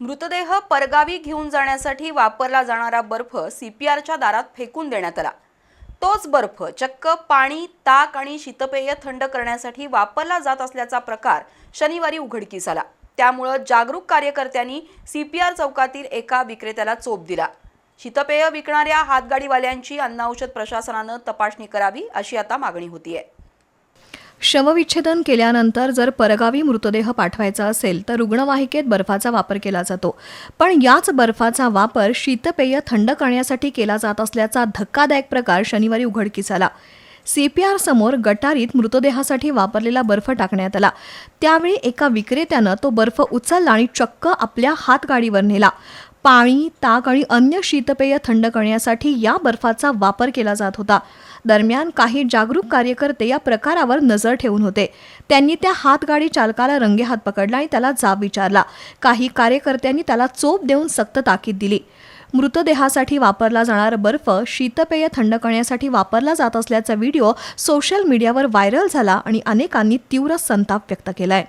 मृतदेह परगावी घेऊन जाण्यासाठी वापरला जाणारा बर्फ सीपीआरच्या दारात फेकून देण्यात आला. तोच बर्फ चक्क पाणी ताक आणि शीतपेय थंड करण्यासाठी वापरला जात असल्याचा प्रकार शनिवारी उघडकीस आला. त्यामुळं जागरूक कार्यकर्त्यांनी सीपीआर चौकातील एका विक्रेत्याला चोप दिला. शीतपेय विकणाऱ्या हातगाडीवाल्यांची अन्न औषध प्रशासनानं तपासणी करावी अशी आता मागणी होती आहे शवविच्छेदन केल्यानंतर जर परगावी मृतदेह पाठवायचा असेल तर रुग्णवाहिकेत बर्फाचा वापर केला जातो. पण याच बर्फाचा वापर शीतपेय थंड करण्यासाठी केला जात असल्याचा धक्कादायक प्रकार शनिवारी उघडकीस आला. सीपीआर समोर गटारीत मृतदेहासाठी वापरलेला बर्फ टाकण्यात आला. त्यावेळी एका विक्रेत्यानं तो बर्फ उचलला आणि चक्क आपल्या हातगाडीवर नेला. पाणी ताक आणि अन्य शीतपेय थंड करण्यासाठी या बर्फाचा वापर केला जात होता. दरम्यान काही जागरूक कार्यकर्ते या प्रकारावर नजर ठेवून होते. त्यांनी त्या हातगाडी चालकाला रंगेहात पकडला आणि त्याला जाब विचारला. काही कार्यकर्त्यांनी त्याला चोप देऊन सक्त ताकीद दिली. मृतदेहासाठी वापरला जाणारा बर्फ शीतपेय थंड करण्यासाठी वापरला जात असल्याचा व्हिडिओ सोशल मीडियावर व्हायरल झाला आणि अनेकांनी तीव्र संताप व्यक्त केलाय.